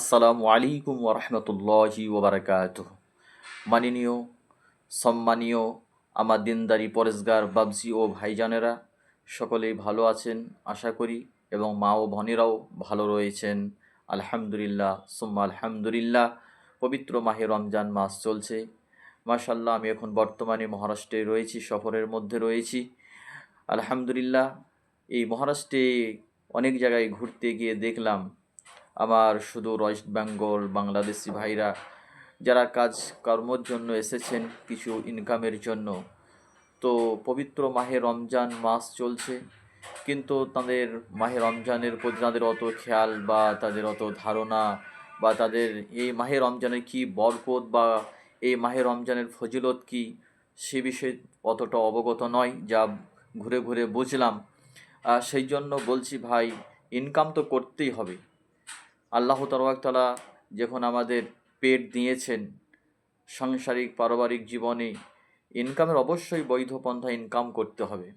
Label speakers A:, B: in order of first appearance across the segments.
A: আসসালামু আলাইকুম ওরহমতুল্লাহি ওবরাকাত মাননীয়, সম্মানীয় আমার দিনদারি পরেশগার বাবজি ও ভাইজানেরা, সকলেই ভালো আছেন আশা করি এবং মা ও বোনেরাও ভালো রয়েছেন। আলহামদুলিল্লাহ, সুম্মা আলহামদুলিল্লাহ, পবিত্র মাহে রমজান মাস চলছে। মাশাল্লাহ আমি এখন বর্তমানে মহারাষ্ট্রে রয়েছি, সফরের মধ্যে রয়েছি। আলহামদুলিল্লাহ, এই মহারাষ্ট্রে অনেক জায়গায় ঘুরতে গিয়ে দেখলাম আমার সুদূর ওয়েস্ট বেঙ্গল, বাংলাদেশি ভাইরা যারা কাজ কর্মর জন্য এসেছেন কিছু ইনকামের জন্য। তো পবিত্র মাহে রমজান মাস চলছে, কিন্তু তাদের মাহে রমজানের প্রতি তাদের অত খেয়াল বা তাদের অত ধারণা বা তাদের এই মাহে রমজানের কি বরকত বা এই মাহে রমজানের ফজিলত কি, সে বিষয়ে অতটা অবগত নয়, যা ঘুরে ঘুরে বুঝলাম। সেই জন্য বলছি ভাই ইনকাম তো করতেই হবে। আল্লাহ তালা যখন আমাদের পেট দিয়েছেন সাংসারিক, পারিবারিক জীবনে, ইনকামের অবশ্যই বৈধ পন্থা ইনকাম করতে হবে।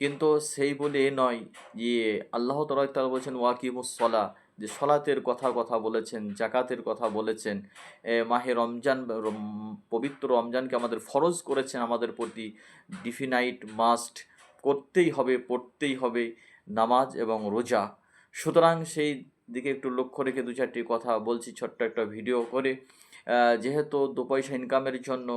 A: কিন্তু সেই বলে এ নয় যে আল্লাহ তালা বলছেন ওয়াকিমুসলা যে সলাতের কথা কথা বলেছেন জাকাতের কথা বলেছেন। মাহে রমজান পবিত্র রমজানকে আমাদের ফরজ করেছেন আমাদের প্রতি ডিফিনাইট মাস্ট। করতেই হবে, পড়তেই হবে নামাজ এবং রোজা। সুতরাং সেই দিকে একটু লক্ষ্য রেখে দু চারটি কথা বলছি, ছোট্ট একটা ভিডিও করে। যেহেতু দু পয়সা ইনকামের জন্য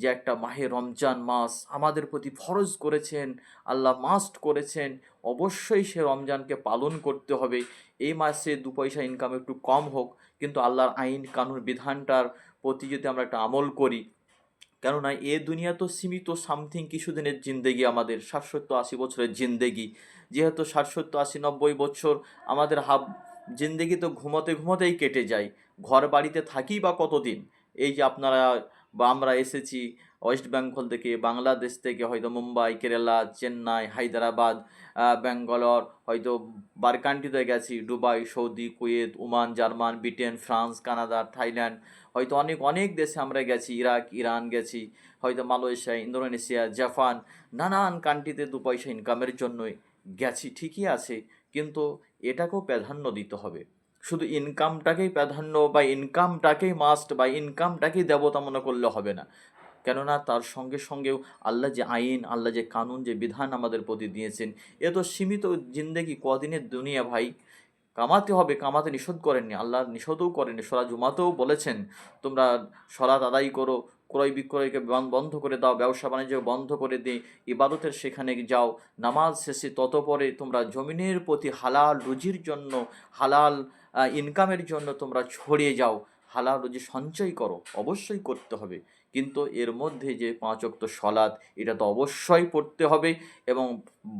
A: যে একটা মাহে রমজান মাস আমাদের প্রতি ফরজ করেছেন, আল্লাহ মাস্ট করেছেন, অবশ্যই সে রমজানকে পালন করতে হবে। এই মাসে দু পয়সা ইনকাম একটু কম হোক, কিন্তু আল্লাহর আইন, কানুন, বিধানটার প্রতি যদি আমরা একটা আমল করি, কেননা এ দুনিয়া তো সীমিত সামথিং কিছুদিনের জিন্দেগি আমাদের ষাট সত্তর আশি বছরের জিন্দেগি। যেহেতু ষাট সত্তর আশি নব্বই বছর আমাদের হাব জিন্দেগি তো ঘুমোতে ঘুমোতেই কেটে যায়। ঘর বাড়িতে থাকি বা কতদিন? এই যে আপনারা বা আমরা এসেছি ওয়েস্ট বেঙ্গল থেকে, বাংলাদেশ থেকে, হয়তো মুম্বাই, কেরালা, চেন্নাই, হায়দ্রাবাদ ব্যাঙ্গালোর, হয়তো বার কান্ট্রিতে গেছি, Dubai, Saudi, Kuwait, Oman, German, Britain, France, Canada, Thailand, হয়তো অনেক অনেক দেশে আমরা গেছি, ইরাক, ইরান গেছি, হয়তো মালয়েশিয়া, ইন্দোনেশিয়া, জাপান, নানান কান্ট্রিতে দু পয়সা ইনকামের জন্যই গেছি, ঠিকই আছে। কিন্তু এটাকেও প্রাধান্য দিতে হবে। শুধু ইনকামটাকেই প্রাধান্য বা ইনকামটাকেই মাস্ট বা ইনকামটাকেই দেবতা মনে করলে হবে না। কেননা তার সঙ্গে সঙ্গেও আল্লাহ যে আইন, আল্লাহ যে কানুন, যে বিধান আমাদের প্রতি দিয়েছেন, এ তো সীমিত জিন্দেগি কদিনের দুনিয়া ভাই। কামাতে হবে, কামাতে নিষেধ করেননি, আল্লাহ নিষেধও করেননি। সরা জুমাতেও বলেছেন, তোমরা সরাত আদায় করো ক্রয় বিক্রয়কে বন্ধ করে দাও, ব্যবসা বাণিজ্য বন্ধ করে দিই ইবাদতের সেখানে যাও, নামাজ শেষে ততপরে তোমরা জমিনের প্রতি হালাল রুজির জন্য, হালাল ইনকামের জন্য তোমরা ছড়িয়ে যাও। হালাল রুজি সঞ্চয় করো, অবশ্যই করতে হবে। কিন্তু এর মধ্যে যে পাঁচ অক্ত সলাদ এটা তো অবশ্যই পড়তে হবে এবং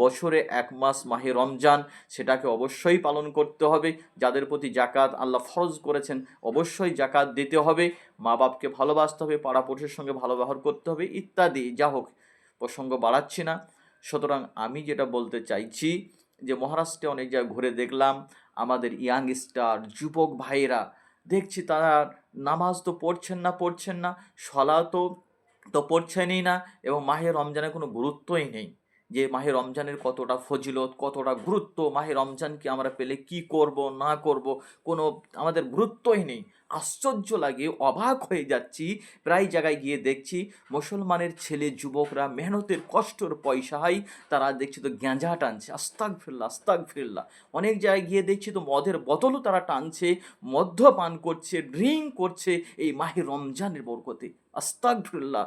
A: বছরে এক মাস মাহে রমজান, সেটাকে অবশ্যই পালন করতে হবে। যাদের প্রতি জাকাত আল্লাহ ফরজ করেছেন, অবশ্যই জাকাত দিতে হবে। মা বাপকে ভালোবাসতে হবে, পাড়াপড়শির সঙ্গে ভালো ব্যবহার করতে হবে, ইত্যাদি। যা হোক, প্রসঙ্গ বাড়াচ্ছি না। সুতরাং আমি যেটা বলতে চাইছি যে মহারাষ্ট্রে অনেক জায়গায় ঘুরে দেখলাম, আমাদের ইয়াংস্টার, যুবক ভাইয়েরা দেখছি তারা নামাজ তো পড়ছেন না পড়ছেন না সলা তো তো পড়ছেনই না এবং মাহে রমজানের কোনো গুরুত্বই নেই। যে মাহে রমজানের কতটা ফজিলত, কতটা গুরুত্ব, মাহে রমজানকে আমরা পেলে কি করব, না করব, কোনো আমাদের গুরুত্বই নেই। আশ্চর্য লাগে, অবাক হয়ে যাচ্ছি। প্রায় জায়গায় গিয়ে দেখছি মুসলমানের ছেলে, যুবকরা মেহনতের কষ্টর পয়সায় তারা দেখছি তো গ্যাঁজা টানছে। আস্তাক ফিরলা আস্তাক ফিরলা অনেক জায়গায় গিয়ে দেখছি তো মদের বোতলও তারা টানছে, মদ্যপান করছে, ড্রিঙ্ক করছে এই মাহে রমজানের বরকতে। আস্তাক ফিরলা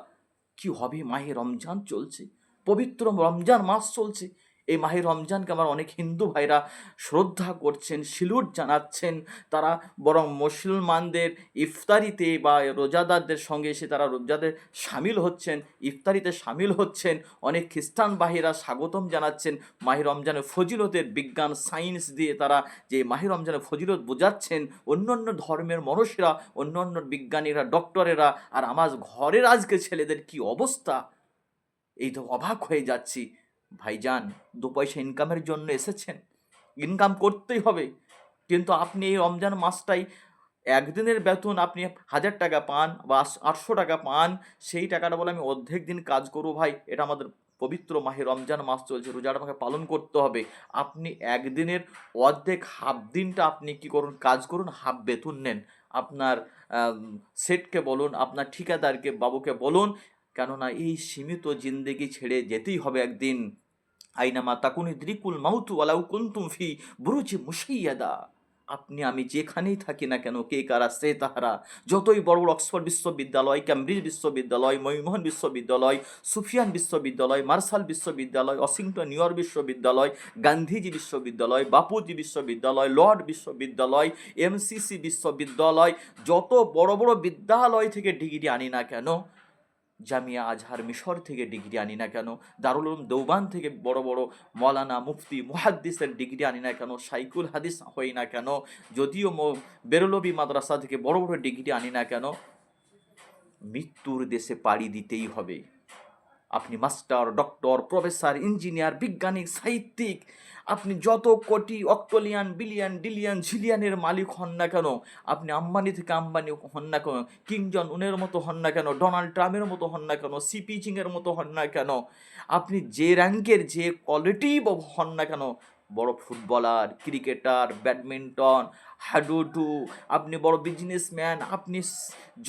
A: কী হবে মাহে রমজান চলছে? পবিত্র রমজান মাস চলছে। এই মাহে রমজানকে আমার অনেক হিন্দু ভাইরা শ্রদ্ধা করছেন, সিলুট জানাচ্ছেন। তারা বরং মুসলমানদের ইফতারিতে বা রোজাদারদের সঙ্গে এসে তারা রোজাদের সামিল হচ্ছেন, ইফতারিতে সামিল হচ্ছেন। অনেক খ্রিস্টান বাহিরা স্বাগতম জানাচ্ছেন। মাহে রমজানের ফজিলতের বিজ্ঞান, সায়েন্স দিয়ে তারা যে মাহে রমজানের ফজিলত বোঝাচ্ছেন অন্য অন্য ধর্মের মনসেরা অন্য অন্য বিজ্ঞানীরা, ডক্টরেরা, আর আমার ঘরের আজকে ছেলেদের কি অবস্থা? এই তো অবাক হয়ে যাচ্ছি। ভাইজান, দু পয়সা ইনকামের জন্য এসেছেন। ইনকাম করতেই হবে। কিন্তু আপনি এই রমজান মাসটাই একদিনের বেতন আপনি হাজার টাকা পান বা আটশো টাকা পান, সেই টাকাটা বলে আমি অর্ধেক দিন কাজ করব ভাই। এটা আমাদের পবিত্র মাহে রমজান মাস চলছে, রোজাটা আমাকে পালন করতে হবে। আপনি একদিনের অর্ধেক হাফ দিনটা আপনি কি করুন, কাজ করুন, হাফ বেতন নেন। আপনার সেটকে বলুন, আপনার ঠিকাদারকে, বাবুকে বলুন, কেননা এই সীমিত জিন্দেগি ছেড়ে যেতেই হবে একদিন। আইনামা তাকুনি দ্রিকুল মাউতু আলাউ কুন্তুম ফি বুরুজি মুশাইয়াদা। আপনি আমি যেখানেই থাকি না কেন, কে কারা, সে তাহারা। যতই বড় বড় অক্সফোর্ড বিশ্ববিদ্যালয় ক্যামব্রিজ বিশ্ববিদ্যালয় ময়মোহন বিশ্ববিদ্যালয়, সুফিয়ান বিশ্ববিদ্যালয়, মার্শাল বিশ্ববিদ্যালয়, ওয়াশিংটন, নিউ ইয়র্ক বিশ্ববিদ্যালয়, গান্ধীজি বিশ্ববিদ্যালয়, বাপুজি বিশ্ববিদ্যালয়, লর্ড বিশ্ববিদ্যালয়, এমসিসি বিশ্ববিদ্যালয়, যত বড় বড় বিদ্যালয় থেকে ডিগ্রি আনি না কেন জামিয়া আজহার মিশর থেকে ডিগ্রি আনি না কেন? দারুল উলুম দেওবান থেকে বড় বড় মৌলানা মুফতি মুহাদ্দিসের ডিগ্রি আনি না কেন? সাইকুল হাদিস হই না কেন? যদিও বেরলবি মাদ্রাসা থেকে বড় বড় ডিগ্রি আনি না কেন? মৃত্যুর দেশে পাড়ি দিতেই হবে। আপনি মাস্টার, ডক্টর, প্রফেসর, ইঞ্জিনিয়ার বিজ্ঞানিক সাহিত্যিক, আপনি যত কোটি, অক্টোলিয়ান, বিলিয়ন, ডিলিয়ান ঝিলিয়ানের মালিক হন না কেন, আপনি আম্বানি থেকে আম্বানি হন না কেন কিংজন উনের মতো হন না কেন, ডোনাল্ড ট্রাম্পের মতো হন না কেন সিপি চিংয়ের মতো হন না কেন, আপনি যে র্যাঙ্কের, যে কোয়ালিটি হন না কেন, বড় ফুটবলার, ক্রিকেটার, ব্যাডমিন্টন হাডুডু আপনি বড় বিজনেসম্যান আপনি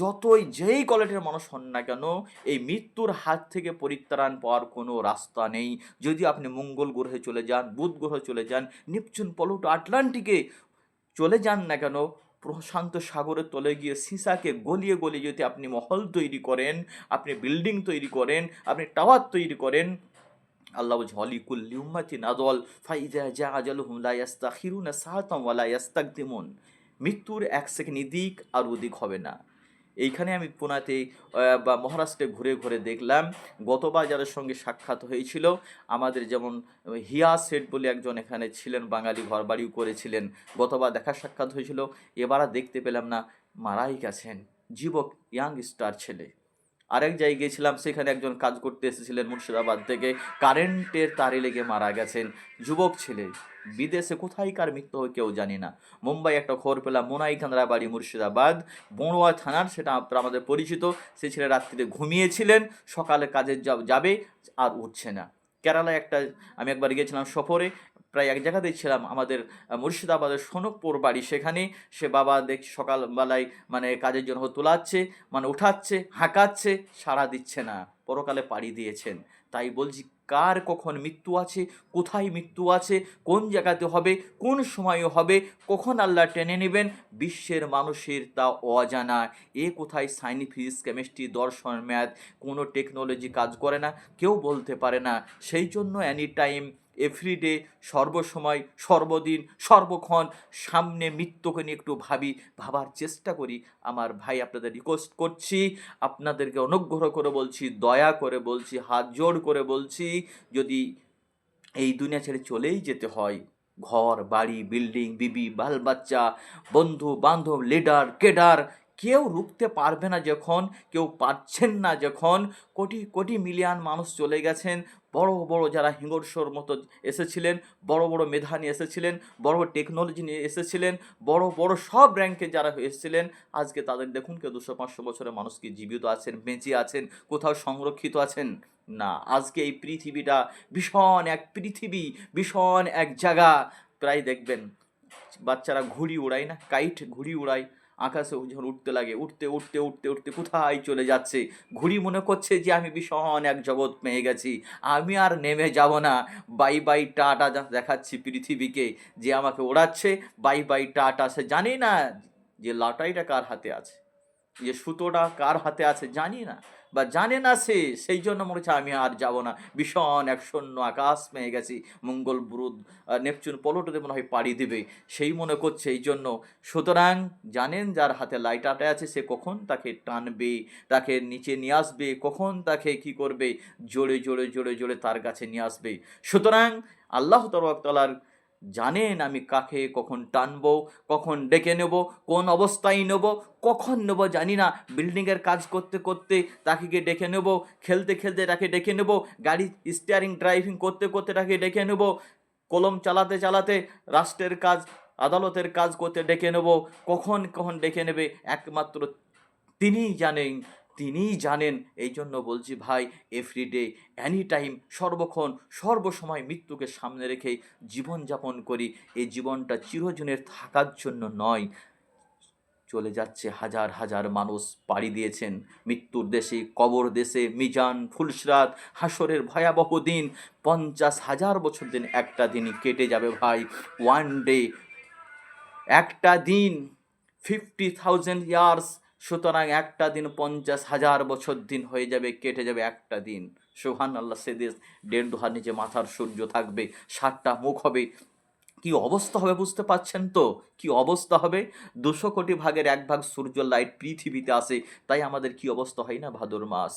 A: যতই যেই কোয়ালিটির মানুষ হন না কেন, এই মৃত্যুর হাত থেকে পরিত্রাণ পাওয়ার কোনো রাস্তা নেই। যদি আপনি মঙ্গল গ্রহে চলে যান, বুধ গ্রহে চলে যান, নিপচুন, পলুটো, আটলান্টিকে চলে যান না কেন, প্রশান্ত সাগরের তলে গিয়ে সিসাকে গলিয়ে গলিয়ে যদি আপনি মহল তৈরি করেন, আপনি বিল্ডিং তৈরি করেন, আপনি টাওয়ার তৈরি করেন আল্লাহ বলছে হলি কুল্লি উম্মাতিন আদল ফাইজা জা আজালুহুম লা ইয়াস্তাখিরুনা সাআতাম ওয়া লা ইয়াস্তাকদিমুন। মৃত্যুর এক সেকেন্ড এদিক আর ওদিক হবে না। এইখানে আমি পুনাতে বা মহারাষ্ট্রে ঘুরে ঘুরে দেখলাম, গতবার যাদের সঙ্গে সাক্ষাৎ হয়েছিল, আমাদের যেমন হিয়া সেট বলে একজন এখানে ছিলেন, বাঙালি ঘর বাড়িও করেছিলেন, গতবার দেখা সাক্ষাৎ হয়েছিল, এবার দেখতে পেলাম না, মারাই গেছেন, যুবক, ইয়াং স্টার ছেলে। আরেক জায়গায় গিয়েছিলাম, সেখানে একজন কাজ করতে এসেছিলেন মুর্শিদাবাদ থেকে। কারেন্টের তারে লেগে মারা গেছেন যুবক ছেলে। বিদেশে কোথায় কার মৃত্যু হয় কেউ জানি না। মুম্বাই একটা খবর পেলাম, মোনাই কান্দ্রা বাড়ি মুর্শিদাবাদ। বড়ুয়া থানার, সেটা আপনারা আমাদের পরিচিত। সে ছেলে রাত্রিতে ঘুমিয়েছিলেন, সকালে কাজের যাবে, আর উঠছে না। কেরালায় একটা, আমি একবার গিয়েছিলাম সফরে, প্রায় এক জায়গাতেই ছিলাম আমাদের মুর্শিদাবাদের সোনকপুর বাড়ি। সেখানে সে বাবা দেখ, সকালবেলায় মানে কাজের জন্য তোলাচ্ছে মানে উঠাচ্ছে, হাঁকাচ্ছে, সাড়া দিচ্ছে না, পরকালে পাড়ি দিয়েছেন। তাই বলছি, কার কখন মৃত্যু আছে, কোথায় মৃত্যু আছে, কোন জায়গাতে হবে, কোন সময়ে হবে, কখন আল্লাহ টেনে নেবেন, বিশ্বের মানুষের তা অজানা। এ কোথায় ফিজিক্স, কেমিস্ট্রি, দর্শন, ম্যাথ, কোনো টেকনোলজি কাজ করে না, কেউ বলতে পারে না। সেই জন্য অ্যানি টাইম এভরিডে সর্বসময়, সর্বদিন, সর্বক্ষণ সামনে মৃত্যুকে নিয়ে একটু ভাবি, ভাবার চেষ্টা করি। আমার ভাই আপনাদের রিকোয়েস্ট করছি, আপনাদেরকে অনুগ্রহ করে বলছি, দয়া করে বলছি, হাত জোড় করে বলছি, যদি এই দুনিয়া ছেড়ে চলেই যেতে হয়, ঘর, বাড়ি বিল্ডিং বিবি, বাল বাচ্চা বন্ধু বান্ধব লিডার কেডার কেউ রুখতে পারবে না যখন, কেউ পারছেন না যখন। কোটি কোটি মিলিয়ন মানুষ চলে গেছেন। বড় বড় যারা হিঙ্গরসর মতো এসেছিলেন, বড় বড় মেধা নিয়ে এসেছিলেন, বড় বড় টেকনোলজি নিয়ে এসেছিলেন, বড় বড় সব র্যাঙ্কে যারা এসেছিলেন, আজকে তাদের দেখুন কেউ দুশো, পাঁচশো বছরের মানুষ কি জীবিত আছেন, বেঁচে আছেন, কোথাও সংরক্ষিত আছেন? না, আজকে এই পৃথিবীটা ভীষণ এক পৃথিবী, ভীষণ এক জায়গা। প্রায় দেখবেন, বাচ্চারা ঘুড়ি উড়ায় না? কাইট ঘুড়ি উড়ায়। আকাশে যখন উঠতে লাগে, উঠতে উঠতে উঠতে উঠতে কোথায় চলে যাচ্ছে? ঘুরি মনে করছে যে আমি ভীষণ এক জগৎ পেয়ে গেছি। আমি আর নেমে যাব না। বাই বাই, টাটা দেখাচ্ছি পৃথিবীকে যে আমাকে ওড়াচ্ছে। বাই বাই, টাটা। সে জানি না যে লাটাইটা কার হাতে আছে? যে সুতোটা কার হাতে আছে জানি না। বা জানে না সে, সেই জন্য মনে হচ্ছে আমি আর যাব না। ভীষণ এক শূন্য আকাশ পেয়ে গেছি, মঙ্গল বুরুদ নেপচুন, পলটোতে মনে হয় পাড়ি দেবে। সেই মনে করছে এই জন্য। সুতরাং জানেন যার হাতে লাইটাটা আছে, সে কখন তাকে টানবে, তাকে নিচে নিয়ে আসবে, কখন তাকে কি করবে? জোরে জোরে জোরে জোরে তার কাছে নিয়ে আসবে। সুতরাং আল্লাহ তরফতলার জানেন আমি কাকে কখন টানবো, কখন ডেকে নেব, কোন অবস্থায় নেব, কখন নেব জানি না। বিল্ডিংয়ের কাজ করতে করতে তাকে গিয়ে ডেকে নেব, খেলতে খেলতে তাকে ডেকে নেব, গাড়ি স্টিয়ারিং ড্রাইভিং করতে করতে তাকে ডেকে নেব, কলম চালাতে চালাতে রাষ্ট্রের কাজ, আদালতের কাজ করতে ডেকে নেব, কখন কখন ডেকে নেবে, একমাত্র তিনিই জানেন তিনিই জানেন। এই জন্য বলছি ভাই এভরিডে অ্যানি টাইম সর্বক্ষণ, সর্বসময় মৃত্যুকে সামনে রেখে জীবনযাপন করি। এই জীবনটা চিরজনের থাকার জন্য নয়। চলে যাচ্ছে হাজার হাজার মানুষ পাড়ি দিয়েছেন। মৃত্যুর দেশে, কবর দেশে, মিজান ফুলসরাত হাসরের ভয়াবহ দিন। পঞ্চাশ হাজার বছর দিন একটা দিনই কেটে যাবে ভাই। ওয়ান ডে একটা দিন ফিফটি থাউজেন্ড ইয়ার্স সুতরাং একটা দিন পঞ্চাশ হাজার বছর দিন হয়ে যাবে, কেটে যাবে একটা দিন। সোহান আল্লাহ সে দেশ দুহার নিচে মাথার সূর্য থাকবে ষাটটা মুখ হবে। কি অবস্থা হবে বুঝতে পারছেন তো? কি অবস্থা হবে? দুশো কোটি ভাগের এক ভাগ সূর্য লাইট পৃথিবীতে আসে, তাই আমাদের কি অবস্থা হয় না ভাদর মাস?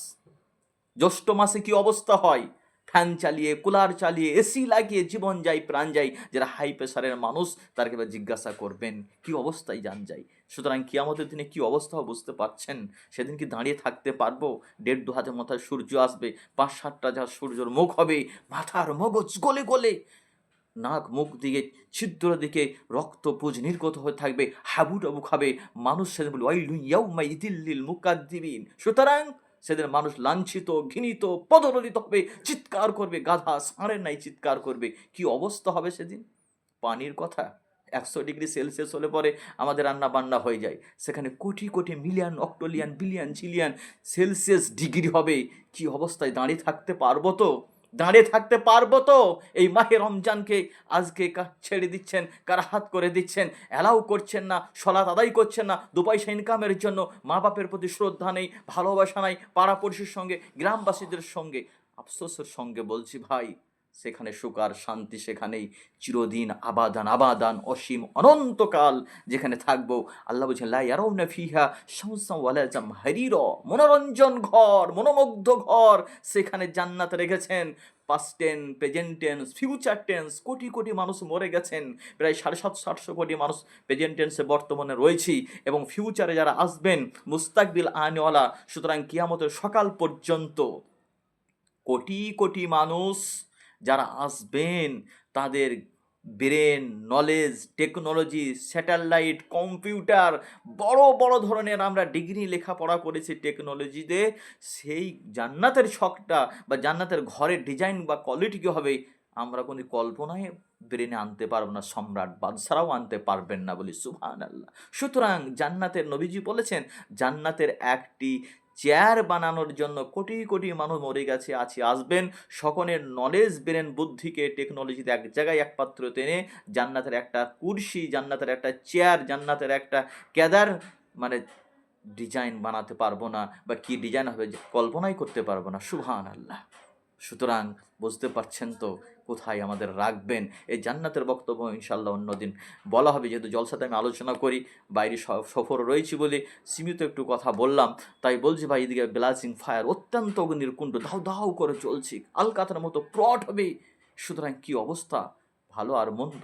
A: জ্যৈষ্ঠ মাসে কি অবস্থা হয়? ফ্যান চালিয়ে, কুলার চালিয়ে এসি লাগিয়ে জীবন যায়, প্রাণ যায়। যারা হাই প্রেশারের মানুষ তারকে এবার জিজ্ঞাসা করবেন, কি অবস্থায় যান যায়? সুতরাং কি আমাদের দিনে কি অবস্থা বুঝতে পারছেন? সেদিন কি দাঁড়িয়ে থাকতে পারব? দেড় দু হাতে মাথায় সূর্য আসবে, পাঁচ সাতটা যা সূর্যর মুখ হবে, মাথার মগজ গলে গলে। নাক মুখ দিকে ছিদ্র দিকে রক্ত পুজ নির্গত হয়ে থাকবে হাবু টাবু খাবে। মানুষ সেদিন বলবে ওই লুইয়াউ মাই দিল্লিল মুকাদ্দিবিন। সুতরাং সেদিন মানুষ লাঞ্ছিত, ঘৃণিত পদরলিত হবে, চিৎকার করবে, গাধা সাঁড়ে নাই চিৎকার করবে। কি অবস্থা হবে সেদিন? পানির কথা? একশো ডিগ্রি সেলসিয়াস হলে পরে আমাদের রান্না বান্না হয়ে যায়। সেখানে কোটি কোটি million, octillion, billion, zillion Celsius degree হবে। কি অবস্থায় দাঁড়িয়ে থাকতে পারব তো? দাঁড়িয়ে থাকতে পারব তো? এই মাহে রমজানকে আজকে ছেড়ে দিচ্ছেন, কারা হাত করে দিচ্ছেন, অ্যালাউ করছেন না সলাত আদায় করছেন না দু পয়সা ইনকামের জন্য মা বাপের প্রতি শ্রদ্ধা নেই, ভালোবাসা নাই, পাড়াপড়শির সঙ্গে, গ্রামবাসীদের সঙ্গে, আফসোসের সঙ্গে বলছি ভাই সেখানে সুখ আর শান্তি সেখানেই চিরদিন আবাদান আবাদান, অসীম অনন্তকাল যেখানে থাকব। আল্লাহ বলছেন, লা ইয়ারাউনা ফিহা শামসান ওয়ালা জামহারির। মনোরঞ্জন ঘর, মনোমুগ্ধ ঘর সেখানে জান্নাত রেখেছেন। Past tense present tense future tense কোটি কোটি মানুষ মরে গেছেন। প্রায় সাড়ে সাতশো আটশো কোটি মানুষ প্রেজেন্ট টেন্সে বর্তমানে রয়েছি এবং ফিউচারে যারা আসবেন, মুস্তাকবিল আনওয়ালা, সুতরাং কিয়ামতের সকাল পর্যন্ত কোটি কোটি মানুষ যারা আসবেন, তাদের brain, knowledge, technology, satellite, computer, বড় বড় ধরনের আমরা ডিগ্রি লেখাপড়া করেছি টেকনোলজিতে, সেই জান্নাতের শখটা বা জান্নাতের ঘরের ডিজাইন বা কোয়ালিটি কী হবে, আমরা কোনো কল্পনায় ব্রেনে আনতে পারব না, সম্রাট বাদশারাও আনতে পারবেন না বলি সুবহান আল্লাহ সুতরাং জান্নাতের নবীজি বলেছেন, জান্নাতের একটি চেয়ার বানানোর জন্য কোটি কোটি মানুষ মরে গেছে, আছে, আসবেন। সকলের নলেজ ব্রেন বুদ্ধিকে টেকনোলজিতে এক জায়গায় এক পাত্র টেনে জান্নাতের একটা কুর্সি, জান্নাতের একটা চেয়ার জান্নাতের একটা কেদার মানে ডিজাইন বানাতে পারব না বা কি ডিজাইন হবে, কল্পনাই করতে পারব না। সুবহান আল্লাহ সুতরাং বুঝতে পারছেন তো কোথায় আমাদের রাখবেন? এই জান্নাতের বক্তব্য ইনশাল্লাহ অন্যদিন বলা হবে। যেহেতু জলসাতে আমি আলোচনা করি, বাইরে সফর রয়েছি বলে সীমিত একটু কথা বললাম, তাই বলছি ভাই, এদিকে ব্লাসিং ফায়ার অত্যন্ত অগ্নির কুণ্ড দাও দাও করে চলছি। আলকাতার মতো প্রট হবে। সুতরাং কি অবস্থা? ভালো আর মন্দ।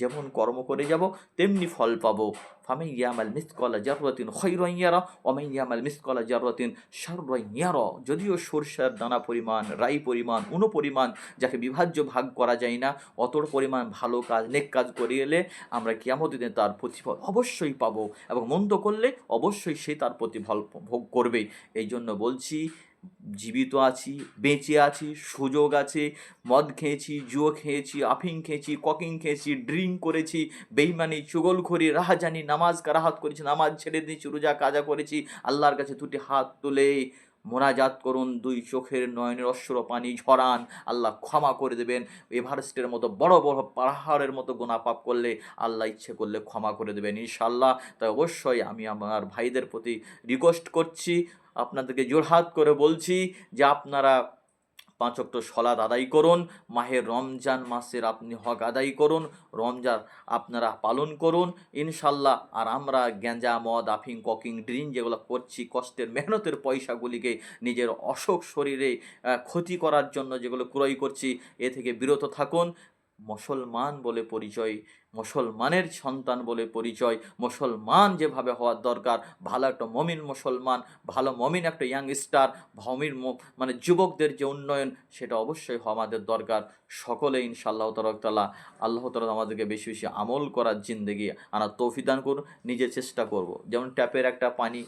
A: যেমন কর্ম করে যাব, তেমনি ফল পাবো। ফামাই ইয়ামাল মিসকলা জাররাতিন খৈরইয়ারা অমাই ইয়ামাল মিসকলা জাররাতিন সাররাইয়ারা যদিও সরষার দানা পরিমাণ, রাই পরিমাণ, উনো পরিমাণ যাকে বিভাজ্য ভাগ করা যায় না, অতর পরিমাণ ভালো কাজ, নেক কাজ করে এলে আমরা কিয়ামত দিনে তার প্রতিফল অবশ্যই পাবো এবং মন্দ করলে অবশ্যই সে তার প্রতিফল ভোগ করবে। এই জন্য বলছি জীবিত আছি, বেঁচে আছি, সুযোগ আছে, মদ খেয়েছি, জুয়ো খেয়েছি আফিং খেয়েছি ককিং খেয়েছি, ড্রিঙ্ক করেছি, বেইমানি, চুগলখড়ি, রাহাজানি, নামাজ কারাহাত করেছি, নামাজ ছেড়ে দিয়েছি, রোজা কাজা করেছি, আল্লাহর কাছে দুটি হাত তুলে মোনাজাত করুন, দুই চোখের নয়নের অশ্র পানি ঝরান, আল্লাহ ক্ষমা করে দেবেন, এভারেস্টের মতো বড় বড় পাহাড়ের মতো গোনা পাপ করলে আল্লাহ ইচ্ছে করলে ক্ষমা করে দেবেন ইনশাল্লাহ তাই অবশ্যই আমি আমার ভাইদের প্রতি রিকোয়েস্ট করছি আপনাদেরকে জোরহাত করে বলছি যে আপনারা পাঁচ অক্ট সলাদ আদায় করুন, মাহের রমজান মাসের আপনি হক আদায় করুন, রমজান আপনারা পালন করুন। ইনশাল্লাহ আর আমরা গ্যাঞ্জা, মদ, আফিং, ককিং, ড্রিঙ্ক যেগুলো করছি, কষ্টের মেহনতের পয়সাগুলিকে নিজের অসুখ শরীরে ক্ষতি করার জন্য যেগুলো ক্রয় করছি, এ থেকে বিরত থাকুন। মুসলমান বলে পরিচয় মুসলমানের সন্তান বলে পরিচয় মুসলমান যেভাবে হওয়ার দরকার ভালো একটা মমিন মুসলমান ভালো মমিন একটা ইয়াংস্টার ভমির মানে যুবকদের যে উন্নয়ন সেটা অবশ্যই হওয়া আমাদের দরকার সকলে ইনশাআল্লাহ তরকতাল্লাহ আল্লাহ তালা আমাদেরকে বেশি বেশি আমল করার জিন্দগি আনা তৌফিদান করুন নিজে চেষ্টা করব। যেমন ট্যাপের একটা পানি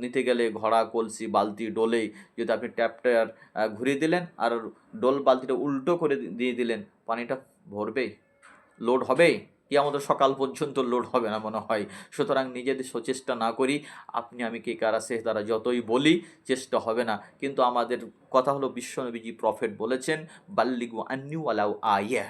A: নিতে গেলে ঘোড়া কলসি বালতি ডোলে যদি আপনি ট্যাপটা আহ, ঘুরিয়ে দিলেন আর ডোল বালতিটা উল্টো করে দিয়ে দিলেন পানিটা ভরবে লোড হবে কি আমাদের সকাল পর্যন্ত লোড হবে না মনে হয়। সুতরাং নিজেদের সচেষ্টা না করি, আপনি আমি কে কারা সে তারা যতই বলি, চেষ্টা হবে না। কিন্তু আমাদের কথা হলো বিশ্বনবীজি প্রফেট বলেছেন, বাল্লিগু আন্নিউ আলাউ আয়া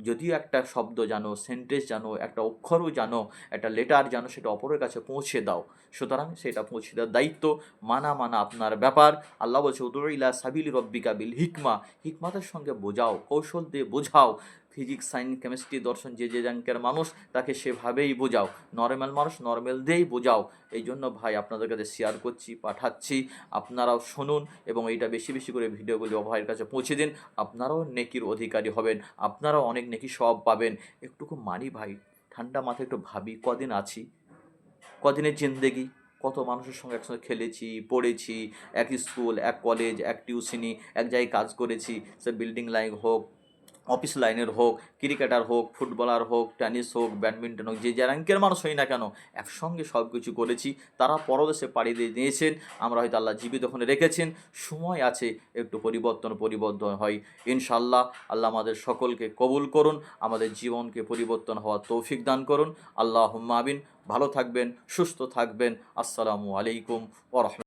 A: যদিও একটা শব্দ জানো সেন্টেন্স জানো, একটা অক্ষরও জানো, একটা লেটার জানো, সেটা অপরের কাছে পৌঁছে দাও। সুতরাং সেটা পৌঁছে দেওয়ার দায়িত্ব মানা মানা আপনার ব্যাপার। আল্লাহ বলছে উদুরিলা সাবিল রব্বিকা বিল হিকমা। হিকমাতের সঙ্গে বোঝাও, কৌশল দিয়ে বোঝাও। ফিজিক্স সায়েন্স কেমিস্ট্রি দর্শন, যে যে র্যাঙ্কের মানুষ, তাকে সেভাবেই বোঝাও। নর্মাল মানুষ নর্মাল দিয়েই বোঝাও। এই জন্য ভাই আপনাদের কাছে শেয়ার করছি, পাঠাচ্ছি। আপনারাও শুনুন এবং এইটা বেশি বেশি করে ভিডিওগুলি ভাইয়ের কাছে পৌঁছে দিন। আপনারাও নেকির অধিকারী হবেন। আপনারাও অনেক নেকি সব পাবেন। একটুকু মানি ভাই, ঠান্ডা মাথায় একটু ভাবি, কদিন আছি? কদিনের জিন্দেগি? কত মানুষের সঙ্গে একসঙ্গে খেলেছি, পড়েছি, এক স্কুল এক কলেজ এক টিউশনি এক জায়গায় কাজ করেছি। সে বিল্ডিং লাইন হোক অফিস লাইনের হোক, ক্রিকেটার হোক, ফুটবলার হোক, টেনিস হোক, ব্যাডমিন্টন হোক, যে যে র্যাঙ্কের মানুষ হই না কেন, একসঙ্গে সব কিছু করেছি, তারা পরদেশে পাড়ি দিয়ে নিয়েছেন আমরা হয়তো আল্লাহ জীবিত ওখানে রেখেছেন, সময় আছে একটু পরিবর্তন পরিবর্তন হয় ইনশাল্লাহ আল্লাহ আমাদের সকলকে কবুল করুন, আমাদের জীবনকে পরিবর্তন হওয়ার তৌফিক দান করুন আল্লাহ আমিন, ভালো থাকবেন, সুস্থ থাকবেন, আসসালামু আলাইকুম ওরহম